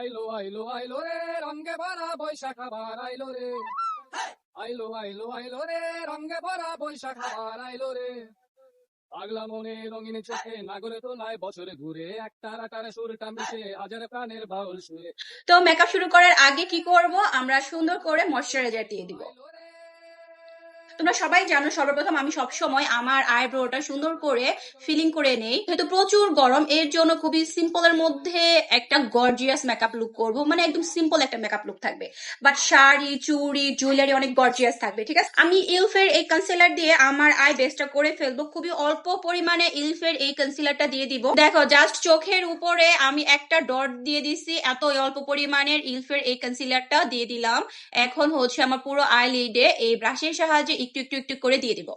আইলো আইলো আইলো রে রঙ্গে ভরা বৈশাখ আবার আইলো রে। আইলো আইলো আইলো রে রঙ্গে ভরা বৈশাখ আবার আইলো রে। পাগলা মনে রঙিন চোখে নাগরে তো নাই বছরে ঘুরে একটা রাটারে সুরটা মিশে হাজার প্রাণের বাউল সুরে। তো মেকআপ শুরু করার আগে কি করব? আমরা সুন্দর করে ময়শ্চারাইজার দিয়ে দিব। তোমরা সবাই জানো সর্বপ্রথম আমি সব সময় আমার আইব্রোটা সুন্দর করে ফিলিং করে নেই। যেহেতু প্রচুর গরম, এর জন্য খুবই সিম্পলের মধ্যে একটা গর্জিয়াস মেকআপ লুক করব। মানে একদম সিম্পল একটা মেকআপ লুক থাকবে। বাট শাড়ি, চুড়ি জুয়েলারি অনেক গর্জিয়াস থাকবে, ঠিক আছে? আমি ইলফের এই কনসিলার দিয়ে আমার আই বেসটা করে ফেলব। খুবই অল্প পরিমাণে ইলফের এই কনসিলারটা দিয়ে দিব। দেখো জাস্ট চোখের উপরে আমি একটা ডট দিয়ে দিছি। এত অল্প পরিমাণের ইলফের এই কনসিলারটা দিয়ে দিলাম। এখন হচ্ছে আমার পুরো আইলিডে এই ব্রাশের সাহায্যে একটু একটু একটু করে দিয়ে দিব।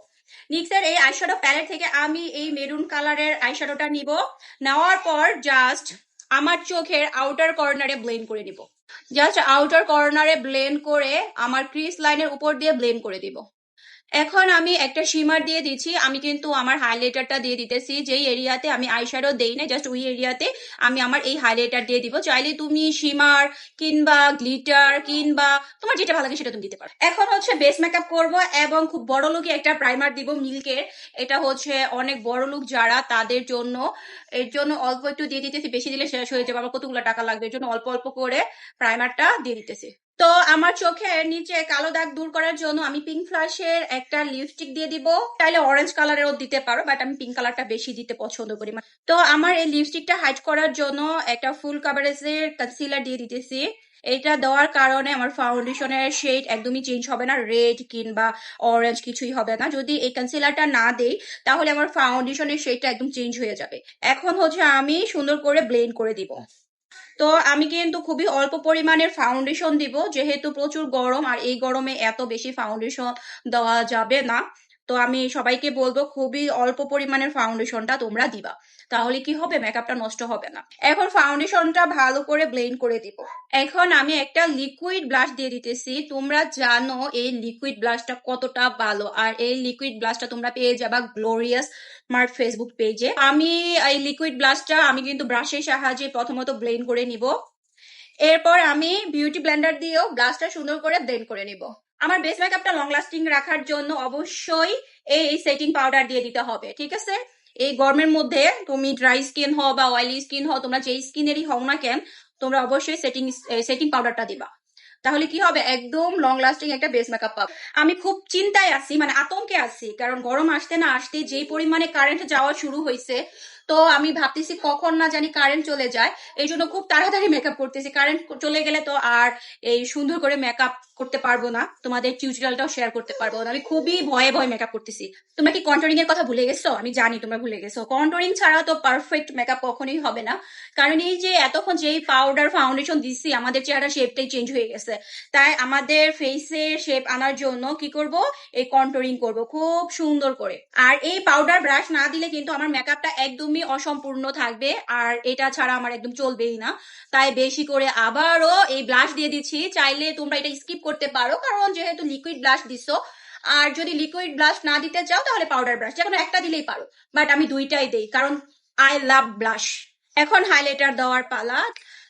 নিক্সের এই আইশ্যাডো প্যালেট থেকে আমি এই মেরুন কালারের আইশ্যাডোটা নিব। নেওয়ার পর জাস্ট আমার চোখের আউটার কর্নারে ব্লেন্ড করে নিব। জাস্ট আউটার কর্নারে ব্লেন্ড করে আমার ক্রিস লাইনের উপর দিয়ে ব্লেন্ড করে দিব। এখন আমি একটা শিমার দিয়ে দিচ্ছি। আমি কিন্তু আমার হাইলাইটারটা দিয়ে দিতেছি। যেই এরিয়াতে আমি আইশ্যাডো দেই না জাস্ট ওই এরিয়াতে আমি আমার এই হাইলাইটার দিয়ে দিব। চাইলে তুমি শিমার কিংবা গ্লিটার কিংবা তোমার যেটা ভালো লাগে সেটা তুমি দিতে পারো। এখন হচ্ছে বেস মেকআপ করব এবং খুব বড় লুকে একটা প্রাইমার দিব মিল্কের এটা হচ্ছে অনেক বড় লুক যারা তাদের জন্য। এর জন্য অল্প একটু দিয়ে দিতেছি। বেশি দিলে শেষ হয়ে যাবে। আমার কতগুলো টাকা লাগবে? এর জন্য অল্প অল্প করে প্রাইমারটা দিয়ে দিতেছি। তো আমার চোখের নিচে কালো দাগ দূর করার জন্য আমি পিঙ্ক ফ্লাশের একটা লিপস্টিক দিয়ে দিব। চাইলে অরেঞ্জ কালারেরও দিতে পারো বাট আমি পিঙ্ক কালারটা বেশি দিতে পছন্দ করি। তো আমার এই লিপস্টিকটা হাইড করার জন্য একটা ফুল কাভারেজের কনসিলার দিয়ে দিতেছি। এটা দেওয়ার কারণে আমার ফাউন্ডেশনের শেড একদমই চেঞ্জ হবে না রেড কিংবা অরেঞ্জ কিছুই হবে না। যদি এই কনসিলারটা না দেই, তাহলে আমার ফাউন্ডেশনের শেডটা একদম চেঞ্জ হয়ে যাবে। এখন হচ্ছে আমি সুন্দর করে ব্লেন্ড করে দিব। তো আমি কিন্তু খুবই অল্প পরিমাণের ফাউন্ডেশন দিব, যেহেতু প্রচুর গরম, আর এই গরমে এত বেশি ফাউন্ডেশন দেওয়া যাবে না। তো আমি সবাইকে বলব খুবই অল্প পরিমাণের ফাউন্ডেশনটা তোমরা দিবা। তাহলে কি হবে? মেকআপটা নষ্ট হবে না। এখন ফাউন্ডেশনটা ভালো করে ব্লেন্ড করে দিব। এখন আমি একটা লিকুইড ব্লাশ দিয়ে দিতেছি। তোমরা জানো এই লিকুইড ব্লাশটা কতটা ভালো। আর এই লিকুইড ব্লাশটা তোমরা পেয়ে যাবা গ্লোরিয়াস মার্ট ফেসবুক পেজে। আমি এই লিকুইড ব্লাশটা আমি কিন্তু ব্রাশের সাহায্যে প্রথমত ব্লেন্ড করে নিব। এরপর আমি বিউটি ব্লেন্ডার দিয়েও ব্লাশটা সুন্দর করে ব্লেন্ড করে নিব। আমার বেস মেকআপটা লং লাস্টিং রাখার জন্য অবশ্যই এই সেটিং পাউডার দিয়ে দিতে হবে, ঠিক আছে? এই গরমের মধ্যে তুমি ড্রাই স্কিন হও বা অয়েলি স্কিন হও, তোমরা যেই স্কিনেরই হও না কেন, তোমরা অবশ্যই সেটিং সেটিং পাউডারটা দিবা। তাহলে কি হবে? একদম লং লাস্টিং একটা বেস মেকআপ পাবো। আমি খুব চিন্তায় আছি মানে আতঙ্কে আছি, কারণ গরম আসতে না আসতে যেই পরিমাণে কারেন্ট যাওয়া শুরু হয়েছে, তো আমি ভাবতেছি কখন না জানি কারেন্ট চলে যায় এই জন্য খুব তাড়াতাড়ি মেকআপ করতেছি। কারেন্ট চলে গেলে তো আর এই সুন্দর করে মেকআপ করতে পারব না, তোমাদের টিউটোরিয়ালটাও শেয়ার করতে পারব না। আমি খুবই ভয়ে ভয়ে মেকআপ করতেছি। তোমরা কি কন্ট্রোলিং এর কথা ভুলে গেছো? আমি জানি তোমরা ভুলে গেছো। কন্ট্রোলিং ছাড়া তো পারফেক্ট মেকআপ কখনোই হবে না। কারণ এই যে এতক্ষণ যেই পাউডার ফাউন্ডেশন দিচ্ছি আমাদের চেহারা শেপটাই চেঞ্জ হয়ে গেছে। তাই আমাদের ফেসের শেপ আনার জন্য কি করব? এই কন্ট্রোলিং করব খুব সুন্দর করে। আর এই পাউডার ব্রাশ না দিলে কিন্তু আমার মেকআপটা একদমই অসম্পূর্ণ থাকবে। আর এটা ছাড়া আমার একদম চলবেই না। তাই বেশি করে আবারও এই ব্লাশ দিয়ে দিচ্ছি। চাইলে তোমরা এটা স্কিপ করতে পারো, কারণ যেহেতু লিকুইড ব্লাশ দিছো, আর যদি লিকুইড ব্লাশ না দিতে চাও তাহলে পাউডার ব্রাশ যেকোনো একটা দিলেই পারো বাট আমি দুইটাই দেই, কারণ আই লাভ ব্লাশ এখন হাইলাইটার দেওয়ার পালা,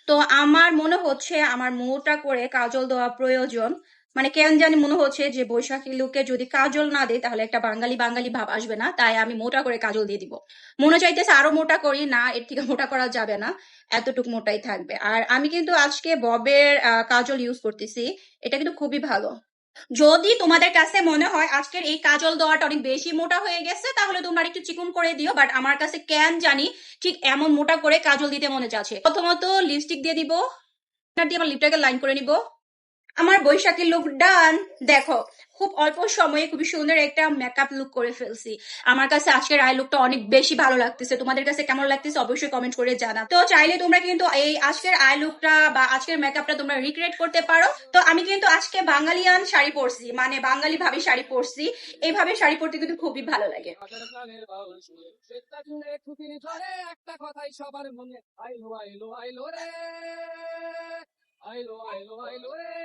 তো আমার মনে হচ্ছে আমার মোটা করে কাজল দেওয়া প্রয়োজন। মানে কেন জানি মনে হচ্ছে যে বৈশাখী লুকে যদি কাজল না দেয়, তাহলে একটা বাঙালি বাঙালি ভাব আসবে না। তাই আমি মোটা করে কাজল দিয়ে দিব। মনে চাইতেছে আরও মোটা করি, না, এর থেকে মোটা করা যাবে না। এতটুকু মোটাই থাকবে। আর আমি কিন্তু আজকে ববের কাজল ইউজ করতেছি। এটা কিন্তু খুবই ভালো। যদি তোমাদের কাছে মনে হয় আজকের এই কাজল দেওয়াটা অনেক বেশি মোটা হয়ে গেছে, তাহলে তোমরা একটু চিকুন করে দিও। বাট আমার কাছে কেন জানি ঠিক এমন মোটা করে কাজল দিতে মনে যাচ্ছে প্রথমত লিপস্টিক দিয়ে দিব। দিয়ে আমার লিপটাকে লাইন করে নিব। আমার বৈশাখী লুক ডান দেখো, খুব অল্প সময়ে খুবই সুন্দর একটা মেকআপ লুক করে ফেলছি। আমার কাছে আজকের আই লুকটা অনেক বেশি ভালো লাগতেছে। তোমাদের কাছে কেমন লাগতেছে অবশ্যই কমেন্ট করে জানা তো চাইলে তোমরা কিন্তু এই আজকের আই লুকটা বা আজকের মেকআপটা তোমরা রিক্রিয়েট করতে পারো। তো আমি কিন্তু আজকে বাঙালিয়ান শাড়ি পরছি। মানে বাঙালি ভাবে শাড়ি পরছি। এইভাবে শাড়ি পরতে কিন্তু খুবই ভালো লাগে। একটা কথাই সবার মনে আইলো আইলো আইলো রে। আইলো আইলো আইলো রে।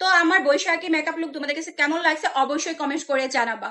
তো আমার বৈশাখী মেকআপ লুক তোমাদের কাছে কেমন লাগছে? অবশ্যই কমেন্ট করে জানাবা।